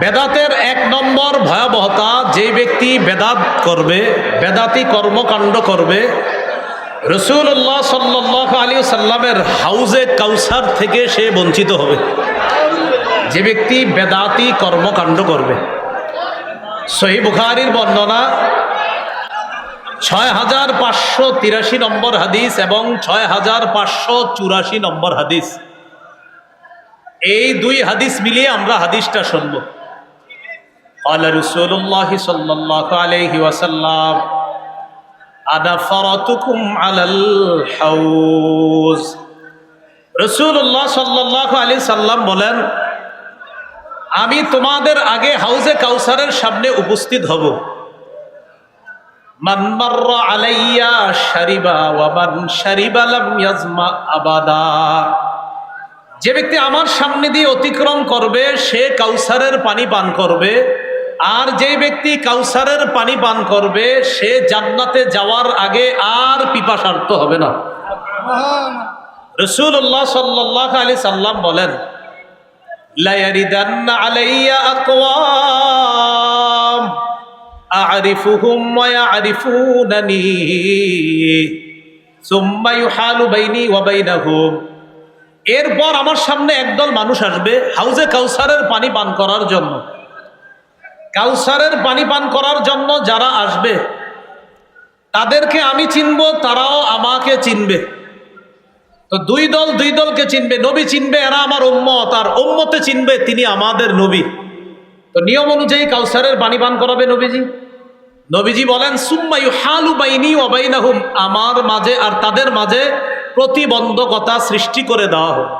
বেদাতের এক নম্বর ভয়াবহতা, যে ব্যক্তি বেদাত করবে, বেদাতি কর্মকাণ্ড করবে রসুল্লাহ সাল্লাহ আলী সাল্লামের হাউজে কাউসার থেকে সে বঞ্চিত হবে। যে ব্যক্তি বেদাতি কর্মকাণ্ড করবে। সহি বুখারির বর্ণনা ছয় হাজার পাঁচশো তিরাশি নম্বর হাদিস এবং ছয় হাজার পাঁচশো চুরাশি নম্বর হাদিস। এই দুই হাদিস মিলিয়ে আমরা হাদিসটা শুনব। قال رسول الله صلى الله عليه وسلم أنا فرطكم على الحوز রসুল্লাহ সাল্লাহ আলী সাল্লাম বলেন আমি তোমাদের আগে হাউজে কাউসারের সামনে উপস্থিত হব মান মাররা আলাইয়া শারিবা ওয়া মান শারিবা লাম ইয়াজমা আবাদা যে ব্যক্তি আমার সামনে দিয়ে অতিক্রম করবে সে কাউসারের পানি পান করবে আর যে ব্যক্তি কাউসারের পানি পান করবে, সে জান্নাতে যাওয়ার আগে আর পিপাসার্থ হবে না। রসুল্লাহ সাল্লাহ আলি সাল্লাম বলেন এরপর আমার সামনে একদল মানুষ আসবে হাউজে কাউসারের পানি পান করার জন্য। কাউসারের পানি পান করার জন্য যারা আসবে, তাদেরকে আমি চিনব, তারাও আমাকে চিনবে। তো দুই দল দুই দলকে চিনবে, নবী চিনবে, এরা আমার উম্মত, আর উম্মতে চিনবে তিনি আমাদের নবী। তো নিয়ম অনুযায়ী কাউসারের পানি পান করাবে নবীজি। নবীজি বলেন সুম্মায়ু হালু বাইনি অবাইনাহুম আমার মাঝে আর তাদের মাঝে প্রতিবন্ধকতা সৃষ্টি করে দেওয়া হোক।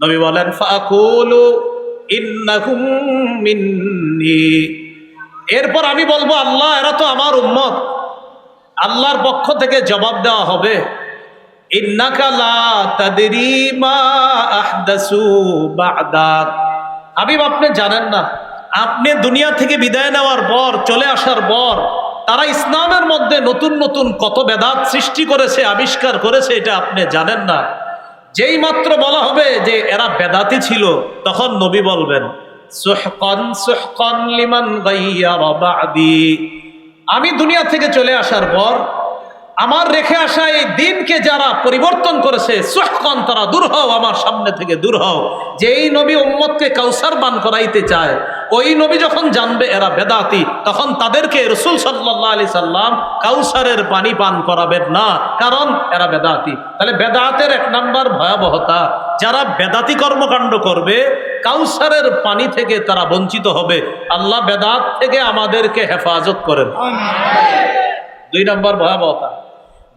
নবী বলেন ফাকুলু এরপর আমি বলব, আল্লাহ, এরা তো আমার উম্মত। আল্লাহর পক্ষ থেকে জবাব দেওয়া হবে হাবিব, আপনি জানেন না, আপনি দুনিয়া থেকে বিদায় নেওয়ার পর, চলে আসার পর, তারা ইসলামের মধ্যে নতুন নতুন কত বেদাত সৃষ্টি করেছে, আবিষ্কার করেছে, এটা আপনি জানেন না। যেই মাত্র বলা হবে যে এরা বেদাতি ছিল, তখন নবী বলবেন লিমান আমি দুনিয়া থেকে চলে আসার পর আমার রেখে আসা এই দিনকে যারা পরিবর্তন করেছে সুহকন তারা দূর হও আমার সামনে থেকে দূর হও। যে এই নবী উম্মতকে কাউসার বান করাইতে চায় ওই নবী যখন জানবে এরা বেদাতি তখন তাদেরকে রসুল সাল্লাহ আলি সাল্লাম কাউসারের পানি পান করাবেন না কারণ এরা বেদাতি। তাহলে বেদাতের এক নাম্বার ভয়াবহতা যারা বেদাতি কর্মকাণ্ড করবে কাউসারের পানি থেকে তারা বঞ্চিত হবে। আল্লাহ বেদাত থেকে আমাদেরকে হেফাজত করেন। দুই নম্বর ভয়াবহতা।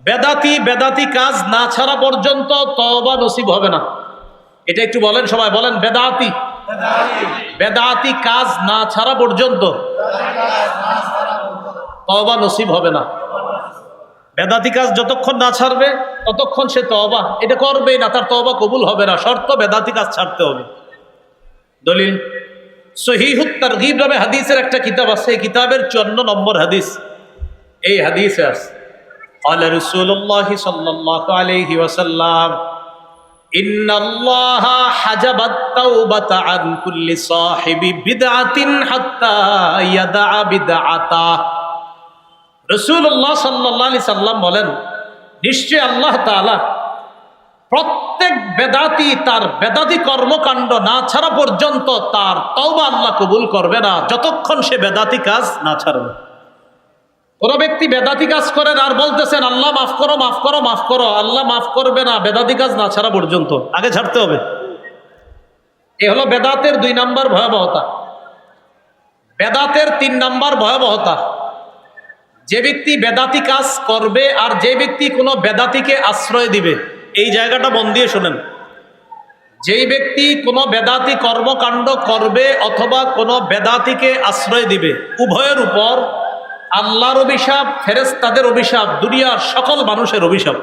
বেদাতি বেদাতি কাজ না ছাড়া পর্যন্ত তবা নসিব হবে না। এটা একটু বলেন সবাই, বলেন বেদাতি। বেদাতি কাজ না ছাড়া পর্যন্ত তবা নসিব হবে না। বেদাতি কাজ যতক্ষণ না ছাড়বে, ততক্ষণ সে তবা এটা করবেই না, তার তবা কবুল হবে না। শর্ত বেদাতি কাজ ছাড়তে হবে। দলিল, সহিহুত তারগিব নামে হাদিসের একটা কিতাব আছে, এই কিতাবের চন্ন নম্বর হাদিস। এই হাদিসে আছে قال رسول الله صلى الله عليه وسلم إن الله حجب التوبة عن كل صاحب بدعة حتى يدع بدعته রসুল্লাহ সাল্লাহ আলি সাল্লাম বলেন নিশ্চয় আল্লাহ তালা প্রত্যেক বেদাতি তার বেদাতি কর্মকাণ্ড না ছাড়া পর্যন্ত তার তওবা আল্লাহ কবুল করবে না যতক্ষণ সে বেদাতি কাজ না ছাড়বে কোন ব্যক্তি বেদাতি কাজ করেন আর বলতেছেন আল্লাহ মাফ করো মাফ করো মাফ করো আল্লাহ মাফ করবে না বেদাতি কাজ না ছাড়া পর্যন্ত। আগে ছাড়তে হবে। এ হলো বেদাতের দুই নাম্বার ভয়াবহতা। বেদাতের তিন নাম্বার ভয়াবহতা। যে ব্যক্তি বেদাতি কাজ করবে আর যে ব্যক্তি কোনো বেদাতিকে আশ্রয় দিবে। এই জায়গাটা মন দিয়ে শোনেন। যেই ব্যক্তি কোনো বেদাতি কর্মকাণ্ড করবে অথবা কোনো বেদাতিকে আশ্রয় দিবে উভয়ের উপর আল্লাহর অভিশাপ ফেরেস্তাদের অভিশাপ দুনিয়ার সকল মানুষের অভিশাপ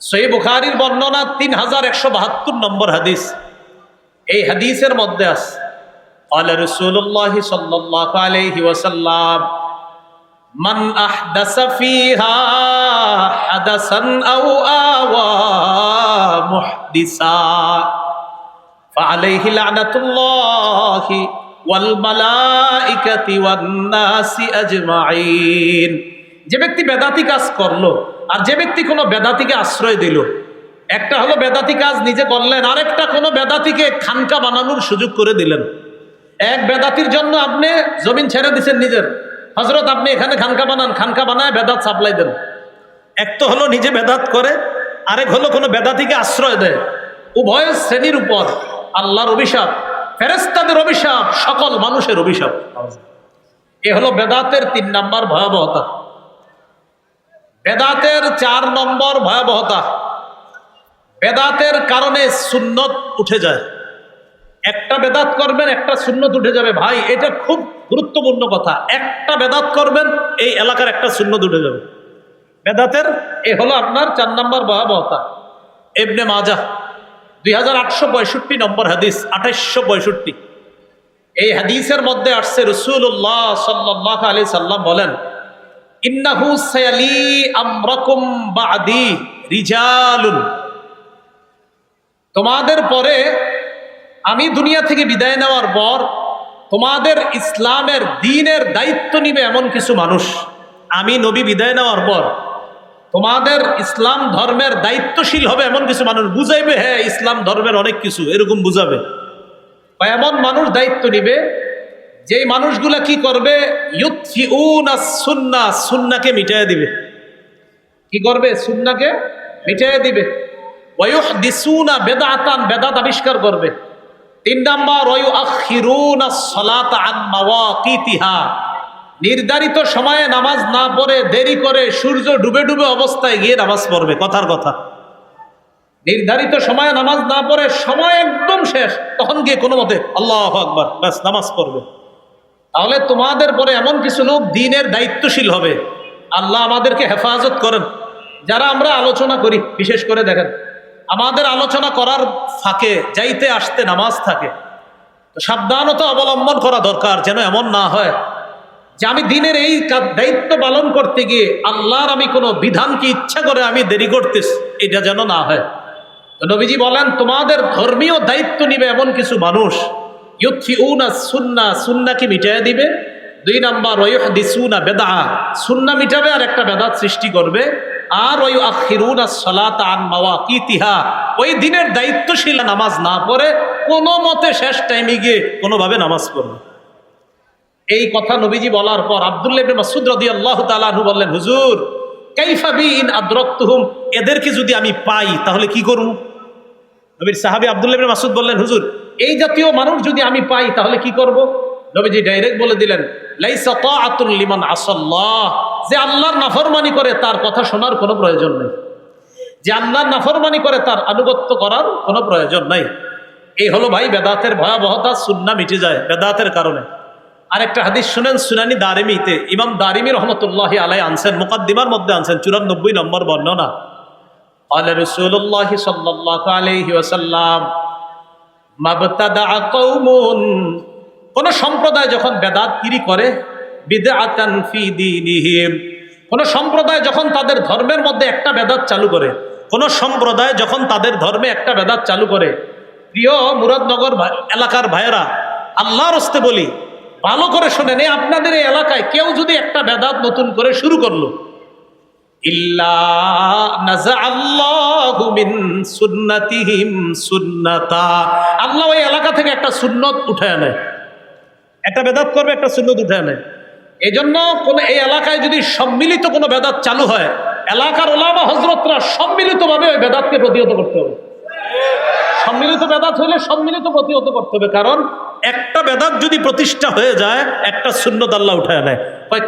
সই বুখারির বর্ণনা তিন হাজার একশো বাহাত্তর নম্বর হাদিস এই হাদিসের মধ্যে আছে قال رسول الله صلى الله عليه وسلم من أحدث فيها حدثا أو آوى محدثا فعليه لعنة الله والملائكة والناس أجمعين যে ব্যক্তি বেদাতি কাজ করল, আর যে ব্যক্তি কোনো বেদাতিকে আশ্রয় দিল, একটা হলো বেদাতি কাজ নিজে করলেন, আরেকটা কোনো বেদাতিকে খানকা বানানোর সুযোগ করে দিলেন। এক বেদাতির জন্য আপনি জমিন ছেড়ে দিচ্ছেন নিজের। হজরত আপনি এখানে খানকা বানান, খানকা বানায় বেদাত সাপ্লাই দেন। এক তো হলো নিজে বেদাত করে, আরেক হলো কোনো বেদাতিকে আশ্রয় দেয়। উভয় শ্রেণির উপর আল্লাহর অভিশাপ। ফেরেস্তাদের অভিশাপ, সকল মানুষের অভিশাপ। এ হলো বেদাতের তিন নম্বর ভয়াবহতা। বেদাতের চার নম্বর ভয়াবহতা। বেদাতের কারণে সুন্নত উঠে যায়। একটা বেদাত করবেন, একটা সুন্নত উঠে যাবে। ভাই, এটা খুব গুরুত্বপূর্ণ কথা। একটা বেদাত করবেন, এই এলাকার একটা সুন্নত উঠে যাবে। বেদাতের, এ হলো আপনার চার নম্বর ভয়াবহতা। এবনে মাজা দুই হাজার আটশো পঁয়ষট্টি নম্বর হাদিস, আঠাইশশো পঁয়ষট্টি। এই হাদিসের মধ্যে আসছে রসুল্লাহ সাল্লাহ আলি সাল্লাম বলেন, ইন্নাহু সায়ালি আমরকুম বাদি রিজালুন। তোমাদের পরে আমি দুনিয়া থেকে বিদায় নেওয়ার পর তোমাদের ইসলামের দিনের দায়িত্ব নিবে এমন কিছু মানুষ। আমি নবী বিদায় নেওয়ার পর তোমাদের ইসলাম ধর্মের দায়িত্বশীল হবে এমন কিছু মানুষ বুঝাইবে হ্যাঁ ইসলাম ধর্মের অনেক কিছু, এরকম বুঝাবে। বা এমন মানুষ দায়িত্ব নিবে, যেই মানুষগুলা কি করবে? সুন্না, সুন্নাকে মিটাই দিবে। কি করবে? সুন্নাকে মিটাই দিবে। দিসুনা বেদাতান, বেদাত আবিষ্কার করবে। তিন নাম্বার ওয়ু আখিরুনা সলাত আন মাওয়াকিতিহা নির্ধারিত সময়ে নামাজ না পড়ে দেরি করে সূর্য ডুবে ডুবে অবস্থায় গিয়ে নামাজ পড়বে, কথার কথা। নির্ধারিত সময়ে নামাজ না পড়ে সময় একদম শেষ, তখন গিয়ে কোনো মতে আল্লাহ আকবর, ব্যাস, নামাজ পড়বে। তাহলে তোমাদের পরে এমন কিছু লোক দিনের দায়িত্বশীল হবে। আল্লাহ আমাদেরকে হেফাজত করেন। যারা আমরা আলোচনা করি, বিশেষ করে দেখেন, আমাদের আলোচনা করার ফাঁকে, যাইতে আসতে নামাজ থাকে। সাবধানতা অবলম্বন করা দরকার যেন এমন না হয়। যে আমি দিনের এই দায়িত্ব পালন করতে গিয়ে আল্লাহর আমি কোনো বিধানকে ইচ্ছা করে আমি দেরি করতেছি, এটা যেন না হয়। নবীজি বলেন, তোমাদের ধর্মীয় দায়িত্ব নিবে এমন কিছু মানুষ। ইউথি উনা সুন্না, সুন্নাকে মিটাইয়া দিবে। দুই নাম্বার ওয়ুহ দিসুনা বেদা সুন্না মিটাবে আর একটা বেদাত সৃষ্টি করবে। আর ওই আখিরুনা সলাত আন মাওয়া কিতিহা ওই দিনের দায়িত্বশীল নামাজ না পড়ে কোনো মতে শেষ টাইমে গিয়ে কোনোভাবে নামাজ পড়বে। এই কথা নবীজি বলার পর আবদুল্লাহ মাসুদ রদি আল্লাহ তালু বললেন, হুজুর কাইফাবি ইন আদ্রক্তহুম? এদেরকে যদি আমি পাই, তাহলে কি করব নবীর সাহাবি আবদুল্লাহ মাসুদ বললেন, হুজুর, এই জাতীয় মানুষ যদি আমি পাই, তাহলে কি করব? নবীজি ডাইরেক্ট বলে দিলেন লিমান আসাল্লাহ। যে আল্লাহর নাফরমানি করে, তার কথা শোনার কোনো প্রয়োজন নেই। যে আল্লাহর নাফরমানি করে, তার আনুগত্য করার কোনো প্রয়োজন নাই। এই হলো ভাই, বেদাতের ভয়াবহতা, সুন্না মিটে যায়, বেদাতের কারণে। আরেকটা হাদিস শুনেন সুনানি দারিমিতে ইমাম দারিমি রহমতুল্লাহ আলাই আনছেন মুকাদ্দিমার মধ্যে আনছেন চুরানব্বই নম্বর বর্ণনা قال رسول الله صلى الله عليه وسلم ما ابتدع قوم কোন সম্প্রদায় যখন বেদাতগিরি করে বিদআতান ফি দীনিহিম কোন সম্প্রদায় যখন তাদের ধর্মের মধ্যে একটা বেদাত চালু করে কোন সম্প্রদায় যখন তাদের ধর্মে একটা বেদাত চালু করে প্রিয় মুরাদনগর এলাকার ভাইয়েরা আল্লাহর হস্তে বলি ভালো করে শোনেন, এই আপনাদের এই এলাকায় কেউ যদি একটা বেদাত নতুন করে শুরু করল আল্লাহ ওই এলাকা থেকে একটা সুন্নত উঠে আনে একটা বেদাত করবে, একটা সুন্নত উঠে আনে এই জন্য কোনো, এই এলাকায় যদি সম্মিলিত কোনো বেদাত চালু হয়, এলাকার ওলামা হজরতরা সম্মিলিতভাবে ওই বেদাতকে প্রতিহত করতে হবে। সম্মিলিত বেদাত হইলে সম্মিলিত প্রতিহত করতে হবে। কারণ একটা বেদাত যদি প্রতিষ্ঠা হয়ে যায়, একটা সুন্নত আল্লাহ উঠায় নেয়।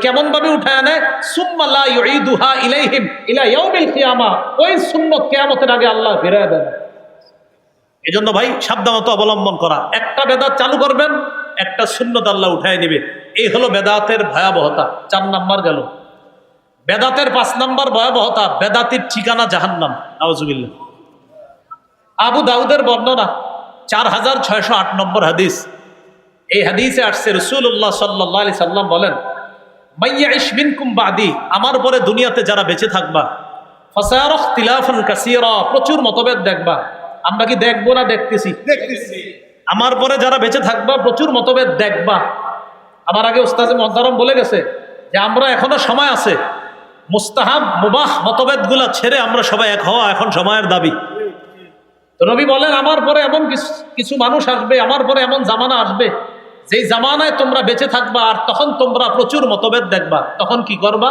কেমন ভাবে উঠায় নেয়? সুম্মাল্লাহ ইউদুহা ইলাইহিম ইলা ইয়াউমিল কিয়ামা। ওই সুন্নত কিয়ামতের আগে আল্লাহ ফিরে দেন। এজন্য ভাই, সাবধানতা অবলম্বন করা। একটা বেদাত চালু করবেন, একটা সুন্নত আল্লাহ উঠায় নেবে। এই হলো বেদাতের ভয়াবহতা। চার নাম্বার গেল। বেদাতের পাঁচ নাম্বার ভয়াবহতা, বেদাতির ঠিকানা জাহান্নাম। নওয়াজুবিল্লাহ আবু দাউদের বর্ণনা, চার হাজার ছয়শো আট নম্বর হাদিস। এই হাদিসে আসছে রসুল্লাহ সাল্লাহ আলি সাল্লাম বলেন মাইয়া ইসমিন কুম্বাদি আমার পরে দুনিয়াতে যারা বেঁচে থাকবা ফসারখ তিলাফান কাসিরা প্রচুর মতভেদ দেখবা। আমরা কি দেখব না দেখতেছি? দেখতেছি। আমার পরে যারা বেঁচে থাকবা প্রচুর মতভেদ দেখবা। আমার আগে উস্তাজে মহতারম বলে গেছে যে আমরা এখনও সময় আছে। মুস্তাহাব মুবাহ মতভেদগুলা ছেড়ে আমরা সবাই এক হওয়া এখন সময়ের দাবি। তো নবী বলেন আমার পরে এমন কিছু মানুষ আসবে আমার পরে এমন জামানা আসবে যেই জামানায় তোমরা বেঁচে থাকবা আর তখন তোমরা প্রচুর মতভেদ দেখবা, তখন কি করবা?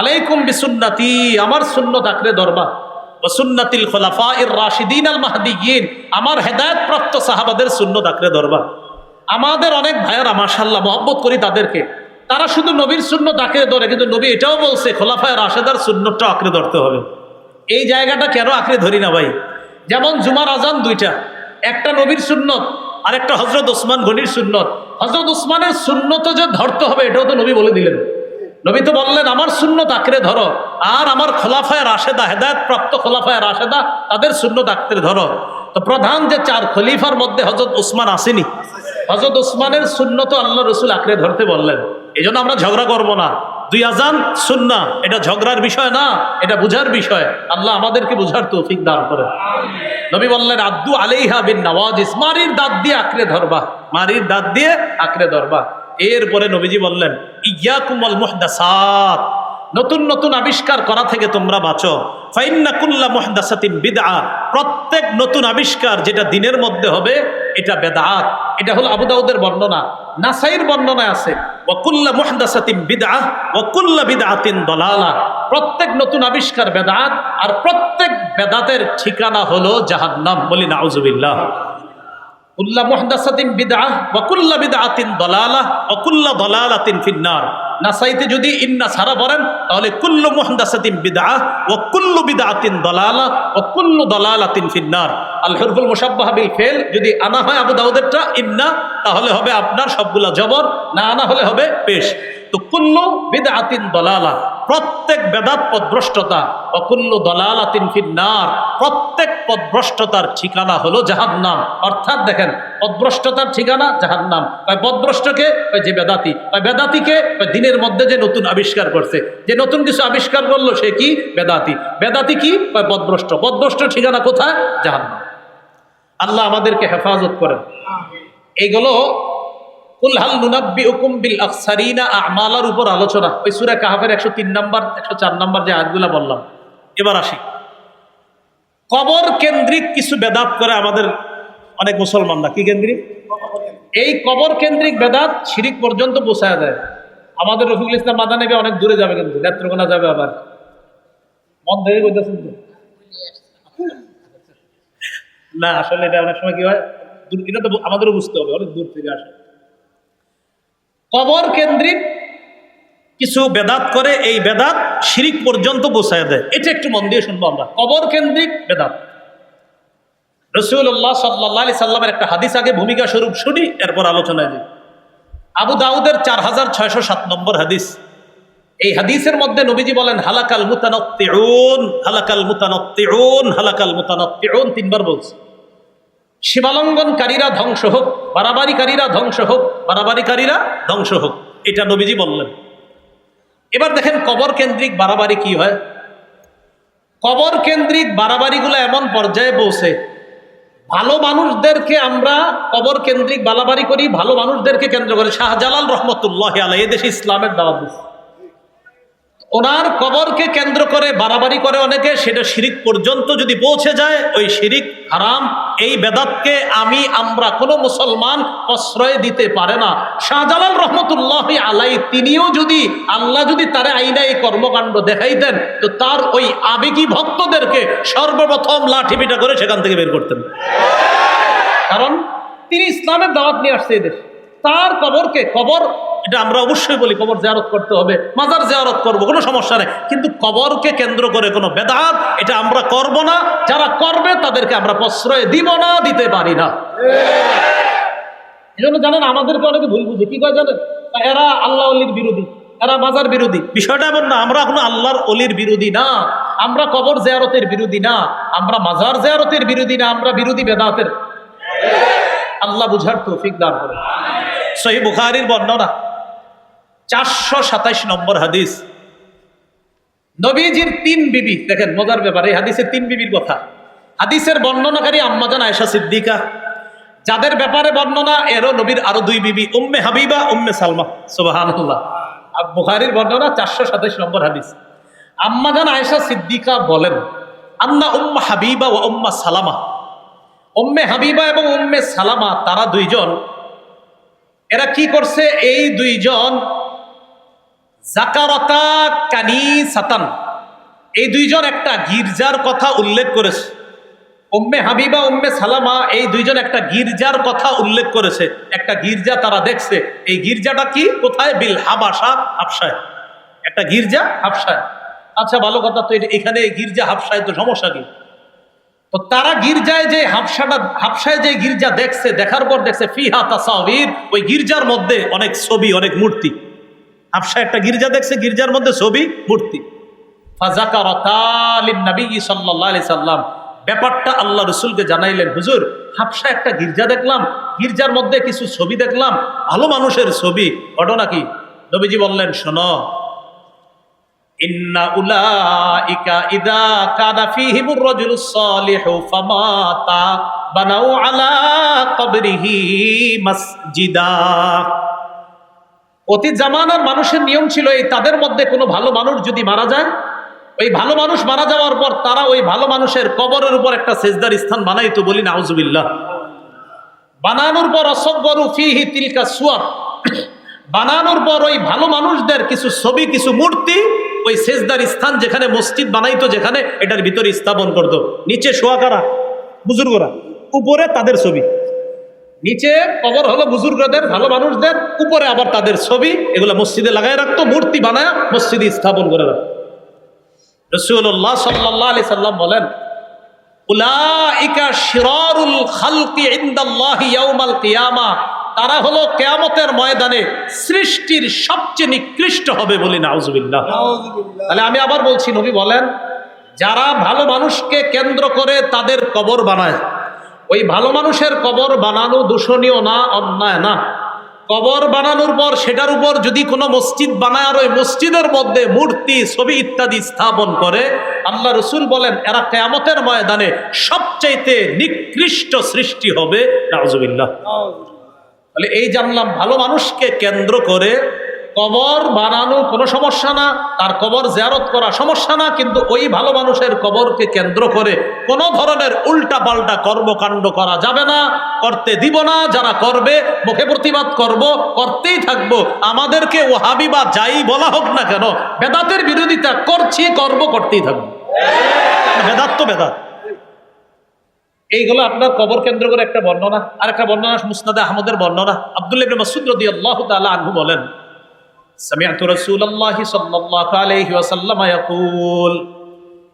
আলাইকুম বিসুন্নাতি, আমার সুন্নত আঁকড়ে ধরবা। সুন্নাতিল খোলাফা ইর রাশিদিন আল মাহদিগিন আমার হেদায়ত প্রাপ্ত সাহাবাদের সুন্নত আঁকড়ে ধরবা। আমাদের অনেক ভাইয়ারা মাশাল্লাহ মহব্বত করি তাদেরকে। তারা শুধু নবীর শূন্যত আঁকড়ে ধরে, কিন্তু নবী এটাও বলছে, খোলাফায় রাশেদার শূন্যটা আঁকড়ে ধরতে হবে। এই জায়গাটা কেন আঁকড়ে ধরি না ভাই? যেমন জুমার আজান দুইটা, একটা নবীর সুন্নত আর একটা হজরত ওসমান গনির সুন্নত। হজরত ওসমানের তো যে ধরতে হবে, এটাও তো নবী বলে দিলেন। নবী তো বললেন, আমার শূন্য তাকড়ে ধরো, আর আমার খোলাফায় রাশেদা হেদায়ত প্রাপ্ত খোলাফায় রাশেদা, তাদের শূন্য তাকড়ে ধরো। তো প্রধান যে চার খলিফার মধ্যে হজরত উসমান আসেনি। হজরত উসমানের শূন্য তো আল্লাহ রসুল আঁকড়ে ধরতে বললেন। এই জন্য আমরা ঝগড়া করব না। দুই আজান সুন্না এটা ঝগড়ার বিষয় না, এটা বুঝার বিষয়। আল্লাহ আমাদেরকে বুঝার তৌফিক দান করে নবী বললেন আব্দু আলাইহা বিন নওয়াজিস মারির দাঁত দিয়ে আঁকড়ে ধরবা। মারির দাঁত দিয়ে আঁকড়ে ধরবা। এরপরে নবীজি বললেন ইয়াকুমল মুহদাসাত, নতুন নতুন আবিষ্কার করা থেকে তোমরা বাঁচো। ফাইন্না কুল্লা মুহদাসাতিন বিদআ, প্রত্যেক নতুন আবিষ্কার যেটা দিনের মধ্যে হবে এটা বেদাত, এটা হলো আবু দাউদের বর্ণনা নাসাইর বর্ণনায় আছে, ওয়াকুল্লা মুহদাসাতিন বিদআ ওয়াকুল্লা বিদআতিন দলালা। প্রত্যেক নতুন আবিষ্কার বেদাত, আর প্রত্যেক বেদাতের ঠিকানা হলো জাহান্নাম। বলি, নাউজুবিল্লাহ। কুল্লা মুহদাসাতিন বিদআহ ওয়া কুল্লা বিদআতিন দালালাহ ওয়া কুল্লা দালালাতিন ফিন্নার। নাসাইতে যদি ইন্না সারা পড়েন তাহলে কুল্লু মুহদাসাতিন বিদা ও কুল্লু বিদআতিন দালালা ওয়া কুল্লু দালালাতিন ফিন্নার। আল হুরফুল মুশাব্বাহ বিল ফেল, যদি আনা হয় আবু দাউদেরটা ইন্না, তাহলে হবে আপনার সবগুলা জবর, না আনা হলে হবে পেশ। তো কুল্লু বিদআতিন দলালা, প্রত্যেক বেদাত পদভ্রষ্টতা অকুল্লু দলালাতিন ফিন্নার, প্রত্যেক পদভ্রষ্টতার ঠিকানা হলো জাহান্নাম। অর্থাৎ দেখেন পদভ্রষ্টতার ঠিকানা জাহান্নাম। কয় পদভ্রষ্টকে কয় যে বেদাতি। কয় বেদাতিকে? কয় দিনের মধ্যে যে নতুন আবিষ্কার করছে। যে নতুন কিছু আবিষ্কার করল সে কি? বেদাতি। বেদাতি কি? কয় পদভ্রষ্ট পদভ্রষ্ট ঠিকানা কোথায়? যাহার নাম আল্লাহ আমাদেরকে হেফাজত করেন। এইগুলো কুলহাল নুনাব্বি হুকুম বিল আফসারিনা আমালার উপর আলোচনা। ওই সুরা কাহাফের একশো তিন নম্বর, একশো চার নম্বর যে আয়াতগুলা বললাম। এবার আসি। কবর কেন্দ্রিক কিছু বেদাত করে আমাদের অনেক মুসলমানরা কি কেন্দ্রিক? এই কবর কেন্দ্রিক বেদাত শিরিক পর্যন্ত পৌঁছায় দেয় আমাদের রফিকুল ইসলাম মাদা নেবে অনেক দূরে যাবে কিন্তু, নেত্রকোনা যাবে আবার। মন দেখে করতেছেন তো? না, আসলে এটা অনেক সময় কি হয় এটা তো আমাদেরও বুঝতে হবে, অনেক দূর থেকে আসে। কবর কেন্দ্রিক কিছু বেদাত করে, এই বেদাত শিরিক পর্যন্ত বোঝায় দেয়। এটা একটু মন দিয়ে শুনব আমরা। কবর কেন্দ্রিক বেদাত। রসুল্লাহ সাল্লাহ সাল্লামের একটা হাদিস আগে ভূমিকা স্বরূপ শুনি, এরপর আলোচনায় দিই আবু দাউদের চার হাজার ছয়শো সাত নম্বর হাদিস। এই হাদিসের মধ্যে নবীজি বলেন, হালাকাল মুতানত্তিউন হালাকাল মুতানত্তিউন হালাকাল মুতানত্তিউন তিনবার বলছে। সীমালঙ্ঘনকারীরা ধ্বংস হোক, বাড়াবাড়িকারীরা ধ্বংস হোক, বাড়াবাড়িকারীরা ধ্বংস হোক, এটা নবীজি বললেন। এবার দেখেন কবর কেন্দ্রিক বাড়াবাড়ি কি হয়? কবর কেন্দ্রিক বাড়াবাড়িগুলো এমন পর্যায়ে পৌঁছে ভালো মানুষদেরকে আমরা কবর কেন্দ্রিক বালাবাড়ি করি, ভালো মানুষদেরকে কেন্দ্র করে। শাহজালাল রহমতুল্লাহ আলাই এদেশে ইসলামের দাওয়াত ওনার কবরকে কেন্দ্র করে বাড়াবাড়ি করে অনেকে, সেটা শিরিক পর্যন্ত যদি পৌঁছে যায়, ওই শিরিক হারাম। এই বেদাতকে আমি, আমরা কোনো মুসলমান প্রশ্রয় দিতে পারে না। শাহজালাল রহমতুল্লাহ আলাই, তিনিও যদি, আল্লাহ যদি তার আইনা এই কর্মকাণ্ড দেখাইতেন তো তার ওই আবেগী ভক্তদেরকে সর্বপ্রথম লাঠি পিটা করে সেখান থেকে বের করতেন। কারণ তিনি ইসলামের দাওয়াত নিয়ে আসছে এদের তার কবরকে, কবর এটা আমরা অবশ্যই বলি, কবর জেয়ারত করতে হবে, মাজার জিয়ারত করব, কোনো সমস্যা নেই। কিন্তু কবরকে কেন্দ্র করে কোনো বেদাত, এটা আমরা করব না। যারা করবে, তাদেরকে আমরা প্রশ্রয় দিব না, দিতে পারি না। এই জন্য জানেন, আমাদেরকে অনেকে ভুল বুঝে। কি কয় জানেন? এরা আল্লাহ অলির বিরোধী, এরা মাজার বিরোধী। বিষয়টা এমন না, আমরা কোনো আল্লাহর অলির বিরোধী না। আমরা কবর জেয়ারতের বিরোধী না, আমরা মাজার জিয়ারতের বিরোধী না, আমরা বিরোধী বেদাতের। আল্লাহ বুঝার তৌফিক দান করে সহি বুখারির বর্ণনা। চারশো সাতাইশ নম্বর হাদিস। নবীজির তিন বিবি, দেখেন মজার ব্যাপার, এই হাদিসের তিন বিবির কথা। হাদিসের বর্ণনাকারী আম্মাজান আয়েশা সিদ্দিকা, যাদের ব্যাপারে বর্ণনা, এরও নবীর আরও দুই বিবি, উম্মে হাবিবা, উম্মে সালমা, সুবাহানুল্লাহ। আর বুখারির বর্ণনা চারশো সাতাইশ নম্বর হাদিস। আম্মাজান আয়েশা সিদ্দিকা বলেন, আন্না উম্মা হাবিবা ও উম্মা সালামা। উম্মে হাবিবা এবং উম্মে সালামা, তারা দুইজন। এরা কি করছে? এই দুইজন জাকারতা কানি সাতান এই দুইজন একটা গির্জার কথা উল্লেখ করেছে। উম্মে হাবিবা, উম্মে সালামা, এই দুইজন একটা গির্জার কথা উল্লেখ করেছে। একটা গির্জা তারা দেখছে। এই গির্জাটা কি? কোথায়? বিল হাবাসা হাফসায়। একটা গির্জা হাফসায়। আচ্ছা ভালো কথা তো এখানে গির্জা হাফসায় তো সমস্যা কি? তো তারা গির্জায় যে হাফসাটা হাফসায় যে গির্জা দেখছে, দেখার পর দেখছে, ফিহা তাসাবির, ওই গির্জার মধ্যে অনেক ছবি, অনেক মূর্তি। হাফসা একটা গির্জা দেখছে, গির্জার মধ্যে ছবি, মূর্তি। সাল্লাম। ব্যাপারটা আল্লাহ রসুলকে জানাইলেন, হুজুর হাফসা একটা গির্জা দেখলাম, গির্জার মধ্যে কিছু ছবি দেখলাম, ভালো মানুষের ছবি, ঘটনা কি? নবীজি বললেন, শোনো, ইন্না অতীত জামানার মানুষের নিয়ম ছিল এই তাদের মধ্যে কোনো ভালো মানুষ যদি মারা যায়, ওই ভালো মানুষ মারা যাওয়ার পর তারা ওই ভালো মানুষের কবরের উপর একটা সেজদার স্থান বানাইতো বলি না আউজুবিল্লাহ বানানোর পর অসব্বরু ফিহি তিলকা সুয়ার বানানোর পর ওই ভালো মানুষদের কিছু ছবি, কিছু মূর্তি ওই সেজদার স্থান যেখানে মসজিদ বানাইতো, যেখানে এটার ভিতরে স্থাপন করতো। নিচে শোয়া কারা? বুজুর্গরা। উপরে তাদের ছবি। নিচে কবর হলো বুজুর্গদের ভালো মানুষদের উপরে আবার তাদের ছবি এগুলো মসজিদে লাগাই রাখতো মূর্তি বানায় মসজিদে স্থাপন করে রাখতো। রসুল্লাহ সাল্লাহ আলি সাল্লাম বলেন তারা হলো কেয়ামতের ময়দানে সৃষ্টির সবচেয়ে নিকৃষ্ট হবে বলি নাউজুবিল্লাহ। তাহলে আমি আবার বলছি নবী বলেন যারা ভালো মানুষকে কেন্দ্র করে তাদের কবর বানায় ওই ভালো মানুষের কবর বানানো দূষণীয় না, অন্যায় না। কবর বানানোর পর সেটার উপর যদি কোনো মসজিদ বানায় আর ওই মসজিদের মধ্যে মূর্তি, ছবি ইত্যাদি স্থাপন করে, আল্লাহ রসুল বলেন, এরা কেয়ামতের ময়দানে সবচাইতে নিকৃষ্ট সৃষ্টি হবে, নাউজুবিল্লাহ। তাহলে এই জানলাম, ভালো মানুষকে কেন্দ্র করে কবর বানানো কোনো সমস্যা না, তার কবর জিয়ারত করা সমস্যা না, কিন্তু ওই ভালো মানুষের কবরকে কেন্দ্র করে কোনো ধরনের উল্টা পাল্টা কর্মকাণ্ড করা যাবে না, করতে দিব না, যারা করবে, মুখে প্রতিবাদ করব, করতেই থাকব, আমাদেরকে ওহাবি বা যাই বলা হোক না কেন, বেদাতের বিরোধিতা করছি, করব, করতেই থাকব। বেদাত তো বেদাত। এইগুলো আপনার কবর কেন্দ্র করে একটা বর্ণনা আর একটা বর্ণনা মুসনাদে আহমদের বর্ণনা, আব্দুল্লাহ ইবনে মাসউদ রাদিয়াল্লাহু তাআলা আনহু বলেন سمعت رسول الله صلى الله عليه وسلم يقول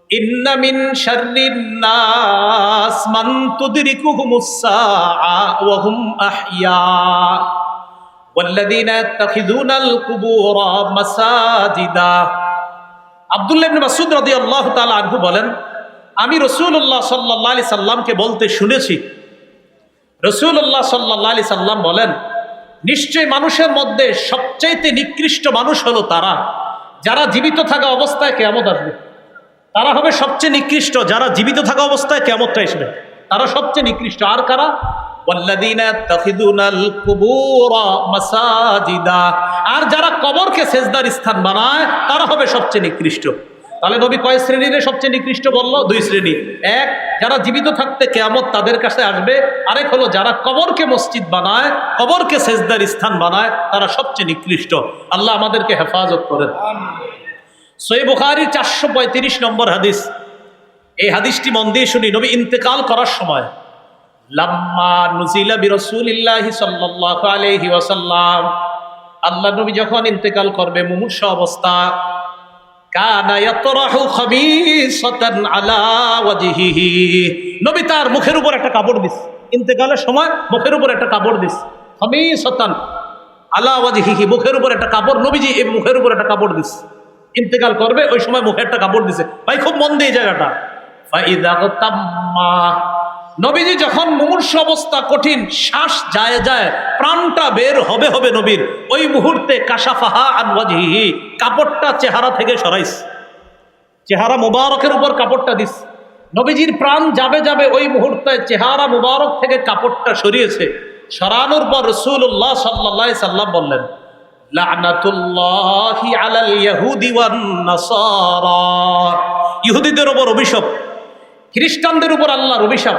إن من شر الناس من تدركهم الساعة وهم أحياء والذين يتخذون القبور مساجدا আব্দুল্লাহ ইবনে মাসউদ রাদিয়াল্লাহু তাআলা আনহু বলেন আমি রসুল্লাহ সাল্লাহ আলি সাল্লামকে বলতে শুনেছি রসুল্লাহ সাল্লাহ আলি সাল্লাম বলেন নিশ্চয় মানুষের মধ্যে সবচাইতে নিকৃষ্ট মানুষ হলো তারা। যারা জীবিত থাকা অবস্থায় কেমত আসবে। তারা হবে সবচেয়ে নিকৃষ্ট। যারা জীবিত থাকা অবস্থায় কেমতটা আসবে। তারা সবচেয়ে নিকৃষ্ট। আর কারা? আর যারা কবরকে সেজদার স্থান বানায়, তারা হবে সবচেয়ে নিকৃষ্ট। তাহলে নবী কয় শ্রেণির সবচেয়ে নিকৃষ্ট বলল? দুই শ্রেণি। এক, যারা জীবিত থাকতে কেয়ামত তাদের কাছে আসবে। আরেক হলো, যারা কবরকে মসজিদ বানায়, কবরকে সেজদার স্থান বানায়, তারা সবচেয়ে নিকৃষ্ট। আল্লাহ আমাদেরকে হেফাজত করেন। সই বুখারি চারশো পঁয়ত্রিশ নম্বর হাদিস। এই হাদিসটি মন দিয়ে শুনি, নবী ইন্তেকাল করার সময় আল্লাহ নবী যখন ইন্তেকাল করবে, মুমূর্ষ অবস্থা নবী তার মুখের উপর একটা কাপড় দিস। ইন্তেকালের সময় মুখের উপর একটা কাপড় দিস। খাবিসাতান আলা ওয়াজহিহি, মুখের উপর একটা কাপড়। নবীজি এই মুখের উপর একটা কাপড় দিস। ইন্তেকাল করবে, ওই সময় মুখে একটা কাপড় দিছে। ভাই, খুব মন দিয়ে জায়গাটা। নবীজি যখন মুমূর্ষ অবস্থা কঠিন, শ্বাস যায় যায়, প্রাণটা বের হবে হবে নবীর। ওই মুহূর্তে কাশাফাহা আনওয়াজহি কাপড়টা চেহারা থেকে সরাইস। চেহারা মোবারকের উপর কাপড়টা দিস। নবীজির প্রাণ যাবে যাবে ওই মুহূর্তে চেহারা মুবারক থেকে কাপড়টা সরিয়েছে। সরানোর পর রসুল্লাহ সাল্লাহ সাল্লাম বললেন ইহুদিদের উপর অভিশাপ, খ্রিস্টানদের উপর আল্লাহর অভিশাপ।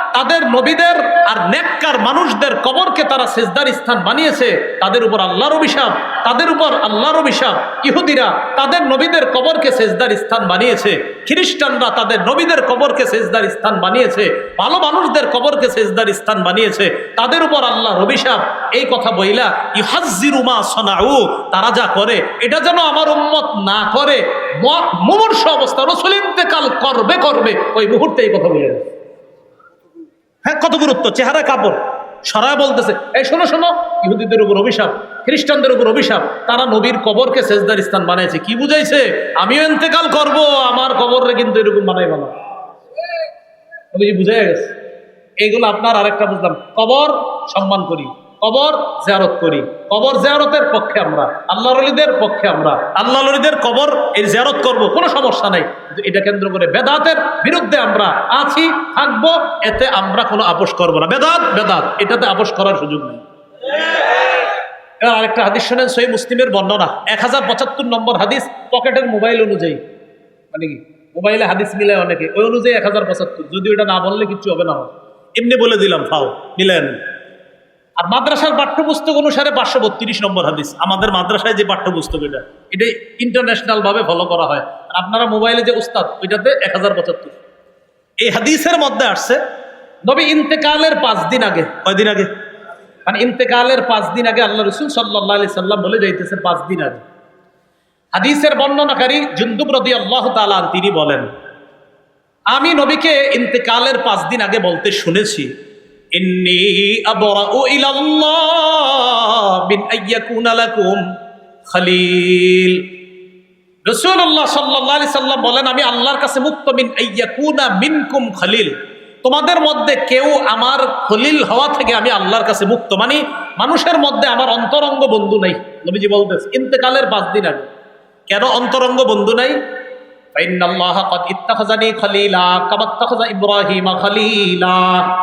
তাদের নবীদের আর নেককার মানুষদের কবরকে তারা সেজদার স্থান বানিয়েছে, তাদের উপর আল্লাহর অভিশাপ, তাদের উপর আল্লাহর অভিশাপ। ইহুদিরা তাদের নবীদের কবরকে সেজদার স্থান বানিয়েছে, খ্রিস্টানরা তাদের নবীদের কবরকে সেজদার স্থান বানিয়েছে, ভালো মানুষদের কবরকে সেজদার স্থান বানিয়েছে, তাদের উপর আল্লাহর অভিশাপ। এই কথা বইলা ইহাজিরুমা সনাউ, তারা যা করে, এটা যেন আমার উম্মত না করে মুমূর্ষ অবস্থা, রসুল ইন্তেকাল করবে করবে। ওই মুহূর্তে এই কথা বলে। হ্যাঁ কত গুরুত্ব? চেহারা কাপড়। সারা বলতেছে, এই শোনো শোনো, ইহুদিদের উপর অভিশাপ, খ্রিস্টানদের উপর অভিশাপ, তারা নবীর কবরকে সেজদার স্থান বানিয়েছে কি বুঝাইছে? আমিও ইন্তেকাল করব, আমার কবরে কিন্তু এরকম বানাইব না। নবীজি বুঝাই গেছে। এইগুলো আপনার আরেকটা বুঝলাম। কবর সম্মান করি, কবর জিয়ারত করি। কবর জেয়ারতের পক্ষে আমরা আল্লাহ রলিদের পক্ষে আমরা আল্লাহ রলিদের কবর এই জিয়ারত করব, কোনো সমস্যা নাই। এটা কেন্দ্র করে বেদাতের বিরুদ্ধে আমরা আছি, থাকব, এতে আমরা কোনো আপোষ করব না। বেদাত বেদাত, এটাতে আপোষ করার সুযোগ নেই। এবার আরেকটা হাদিস শোনেন সই মুসলিমের বর্ণনা। এক হাজার পঁচাত্তর নম্বর হাদিস পকেটের মোবাইল অনুযায়ী। মানে কি? মোবাইলে হাদিস মিলায় অনেকে। ওই অনুযায়ী এক হাজার পঁচাত্তর। যদি ওটা না বললে কিচ্ছু হবে না। এমনি বলে দিলাম, ফাও, মিলায় আর মাদ্রাসার পাঠ্যপুস্তক অনুসারে পাঁচশো বত্রিশ নম্বর হাদিস। আমাদের মাদ্রাসায় যে পাঠ্যপুস্তক এটা এটা ইন্টারন্যাশনাল ভাবে ফলো করা হয়। আর আপনারা মোবাইলে যে উস্তাদ, ওইটাতে এক হাজার পঁচাত্তর। এই হাদিসের মধ্যে আসছে, নবী ইন্তেকালের পাঁচ দিন আগে কয়দিন আগে? মানে ইন্তেকালের পাঁচ দিন আগে আল্লাহ রসুল সাল্লাহ আলি সাল্লাম বলে যাইতেছে পাঁচ দিন আগে। হাদিসের বর্ণনাকারী জুন্দুব রদি আল্লাহ তালান তিনি বলেন, আমি নবীকে ইন্তেকালের পাঁচ দিন আগে বলতে শুনেছি ইন্নি আবরাউ ইলাল্লাহ বিন আইয়াকুনা লাকুম খলিল রাসূলুল্লাহ সাল্লাল্লাহু আলাইহি সাল্লাম বলেন, আমি আল্লাহর কাছে মুক্ত মিন আইয়াকুনা মিনকুম খলিল। তোমাদের মধ্যে কেউ আমার খলিল হওয়া থেকে আমি আল্লাহর কাছে মুক্ত। মানে মানুষের মধ্যে আমার অন্তরঙ্গ বন্ধু নাই। নবীজি বলতেছে, ইন্তেকালের পাঁচ দিন আগে। কেন অন্তরঙ্গ বন্ধু নাই? খলিলা।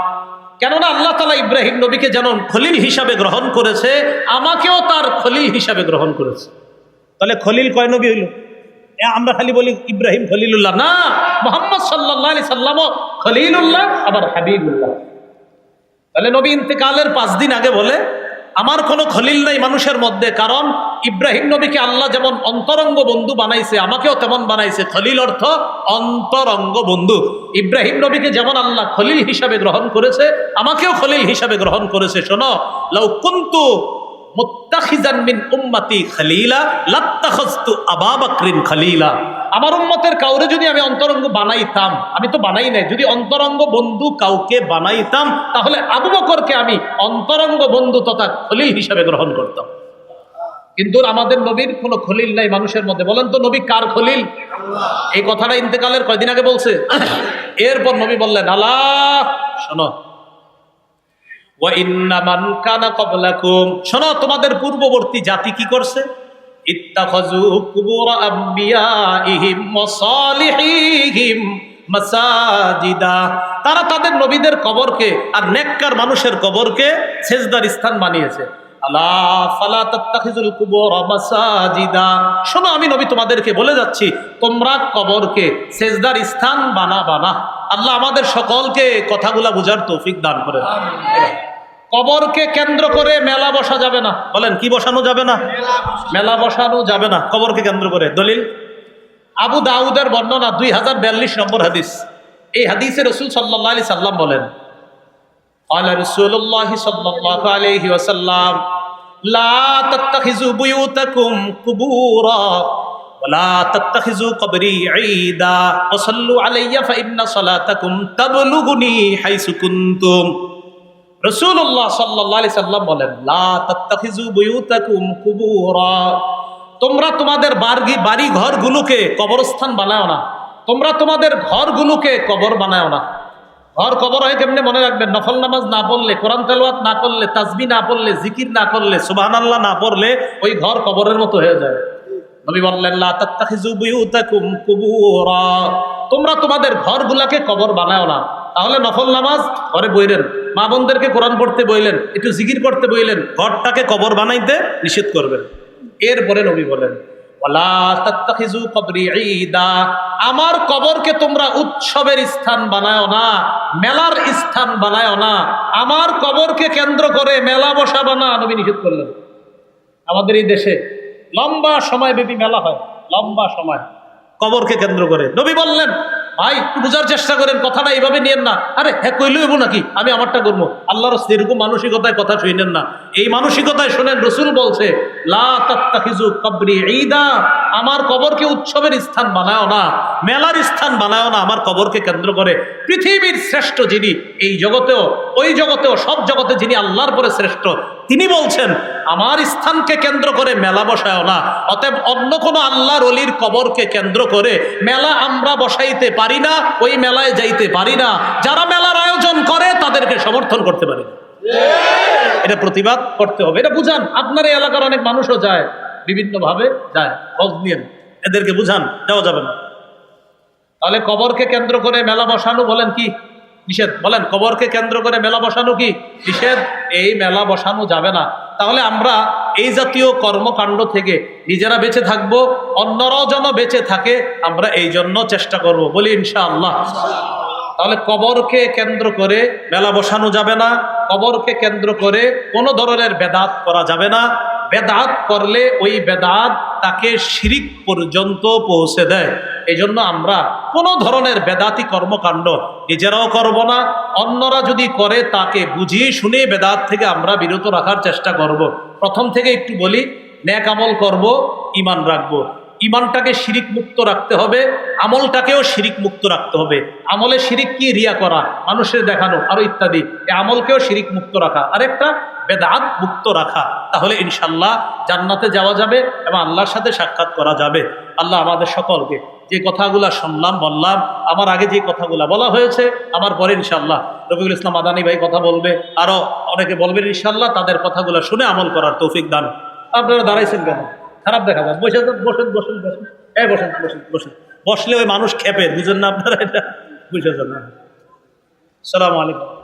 কেননা আল্লাহ তালা ইব্রাহিম নবীকে যেমন খলিল হিসাবে গ্রহণ করেছে আমাকেও তার খলিল হিসাবে গ্রহণ করেছে। তাহলে খলিল কয় নবী হইল? আমরা খালি বলি ইব্রাহিম খলিলুল্লাহ। না মোহাম্মদ সাল্লাহ আলি সাল্লামও খলিলুল্লাহ আবার হাবিবুল্লাহ। তাহলে নবী ইন্তেকালের পাঁচ দিন আগে বলে আমার কোনো খলিল নাই মানুষের মধ্যে, কারণ ইব্রাহিম নবীকে আল্লাহ যেমন অন্তরঙ্গ বন্ধু বানাইছে, আমাকেও তেমন বানাইছে। খলিল অর্থ অন্তরঙ্গ বন্ধু। ইব্রাহিম নবীকে যেমন আল্লাহ খলিল হিসাবে গ্রহণ করেছে, আমাকেও খলিল হিসাবে গ্রহণ করেছে। শোনো লৌকুন্তু মিন উম্মতি খলিলা লাত্তাখাজতু আবা খলিলা। আমার উম্মতের কাউরে যদি আমি অন্তরঙ্গ বানাইতাম, আমি তো বানাই নাই, যদি অন্তরঙ্গ বন্ধু কাউকে বানাইতাম, তাহলে আবু বকরকে আমি অন্তরঙ্গ বন্ধু তথা খলিল হিসাবে গ্রহণ করতাম। কিন্তু আমাদের নবীর কোনো খলিল নাই মানুষের মধ্যে। বলেন তো, নবী কার খলিল? এই কথাটা ইন্তেকালের কয়দিন আগে বলছে? এরপর নবী বললেন, আল্লাহ, শোনো শোনো, তোমাদের পূর্ববর্তী জাতি কি করছে? তারা তাদের নবীদের কবরকে আর নেককার মানুষের কবরকে সেজদার স্থান বানিয়েছে। শোনো, আমি নবী তোমাদেরকে বলে যাচ্ছি, তোমরা কবরকে সেজদার স্থান বানা বানা আল্লাহ আমাদের সকলকে কথাগুলা বুঝার তৌফিক দান করে কবরকে কেন্দ্র করে মেলা বসা যাবে না বলেন কি বসানো যাবে না মেলা বসানো যাবে না কবরকে কেন্দ্র করে দলিল আবু দাউদের বর্ণনা দুই হাজার বিয়াল্লিশ নম্বর হাদিস এই হাদিসে রসুল সাল্লাহ আলি সাল্লাম বলেন قال رسول الله صلى الله عليه وسلم لا تتخذوا بيوتكم قبورا ولا تتخذوا قبري عيدا وصلوا علي فإن صلاتكم تبلغني حيث كنتم রসুল্লাহ সাল্লাহ সাল্লাম বলেন তোমরা তোমাদের বাড়ি বাড়ি ঘরগুলোকে কবরস্থান বানাও না। তোমরা তোমাদের ঘরগুলোকে কবর বানাও না। ঘর কবর হয় কেমনে মনে রাখবেন? নফল নামাজ না পড়লে, কোরআন তেলওয়াত না করলে তাজবি না পড়লে, জিকির না করলে সুবাহান আল্লাহ না পড়লে ওই ঘর কবরের মতো হয়ে যায় নবী বললেন তোমরা তোমাদের ঘরগুলাকে কবর বানাও না। তাহলে নফল নামাজ ঘরে বইলেন। মা বোনদেরকে কোরআন পড়তে বইলেন, একটু জিকির করতে বইলেন, ঘরটাকে কবর বানাইতে নিষেধ করবেন। এরপরে নবী বলেন আমার কবরকে তোমরা উৎসবের স্থান বানায় না, মেলার স্থান বানায় না। আমার কবরকে কেন্দ্র করে মেলা বসাবা না নবী নিষেধ করলেন। আমাদের এই দেশে লম্বা সময় ব্যাপী মেলা হয়, লম্বা সময়। কবরকে কেন্দ্র করে। নবী বললেন ভাই, একটু বোঝার চেষ্টা করেন, কথাটা এইভাবে নিয়েন না। আরে হ্যাঁ কইলে হইব নাকি? আমি আমারটা করব। আল্লাহর এরকম মানসিকতায় কথা শুনেন না। এই মানসিকতায় শোনেন, রসুল বলছে কবরি আমার কবরকে উৎসবের স্থান বানায় না, মেলার স্থান বানায় না, আমার কবরকে কেন্দ্র করে। পৃথিবীর শ্রেষ্ঠ যিনি এই জগতেও, ওই জগতেও, সব জগতে যিনি আল্লাহর পরে শ্রেষ্ঠ তিনি বলছেন, আমার স্থানকে কেন্দ্র করে মেলা বসায় না, অতএব অন্য কোনো আল্লাহর অলির কবরকে কেন্দ্র করে মেলা আমরা বসাইতে পারি না, ওই মেলায় যাইতে পারি না। যারা মেলার আয়োজন করে, তাদেরকে সমর্থন করতে পারি এটা প্রতিবাদ করতে হবে। এটা বুঝান, আপনার এই এলাকার অনেক মানুষও যায়, বিভিন্নভাবে যায় এদেরকে বুঝান, যাওয়া যাবে না। তাহলে কবরকে কেন্দ্র করে মেলা বসানো বলেন কি? নিষেধ। বলেন, কবরকে কেন্দ্র করে মেলা বসানো কি? নিষেধ। এই মেলা বসানো যাবে না। তাহলে আমরা এই জাতীয় কর্মকাণ্ড থেকে নিজেরা বেঁচে থাকব, অন্যরাও যেন বেঁচে থাকে, আমরা এই জন্য চেষ্টা করব। বলি, ইনশাআল্লাহ। তাহলে কবরকে কেন্দ্র করে মেলা বসানো যাবে না, কবরকে কেন্দ্র করে কোনো ধরনের বেদাত করা যাবে না। বেদাত করলে ওই বেদাত তাকে শিরিক পর্যন্ত পৌঁছে দেয় এই জন্য আমরা কোনো ধরনের বেদাতি কর্মকাণ্ড নিজেরাও করব না, অন্যরা যদি করে তাকে বুঝিয়ে শুনে বেদাত থেকে আমরা বিরত রাখার চেষ্টা করব। প্রথম থেকে একটু বলি, ন্যাক আমল করব ইমান রাখব ইমানটাকে শিরিক মুক্ত রাখতে হবে, আমলটাকেও শিরিক মুক্ত রাখতে হবে। আমলে শিরিক কি? রিয়া করা, মানুষের দেখানো আরও ইত্যাদি। এই আমলকেও শিরিক মুক্ত রাখা। আরেকটা, বেদাত মুক্ত রাখা। তাহলে ইনশাল্লাহ জান্নাতে যাওয়া যাবে এবং আল্লাহর সাথে সাক্ষাৎ করা যাবে। আল্লাহ আমাদের সকলকে যে কথাগুলা শুনলাম, বললাম, আমার আগে যে কথাগুলা বলা হয়েছে, আমার পরে ইনশাল্লাহ রবিউল ইসলাম আদানি ভাই কথা বলবে। আরও অনেকে বলবেন ইনশাল্লাহ তাদের কথাগুলা শুনে আমল করার তৌফিক দান। আপনারা দাঁড়াইছেন কেন? খারাপ দেখাবো। বসে তো বসেন বসেন বসেন। এ বসেন বসেন বসেন। বসলে ওই মানুষ খেপে। বুঝেন না আপনারা এটা বুঝে যান সালাম আলাইকুম।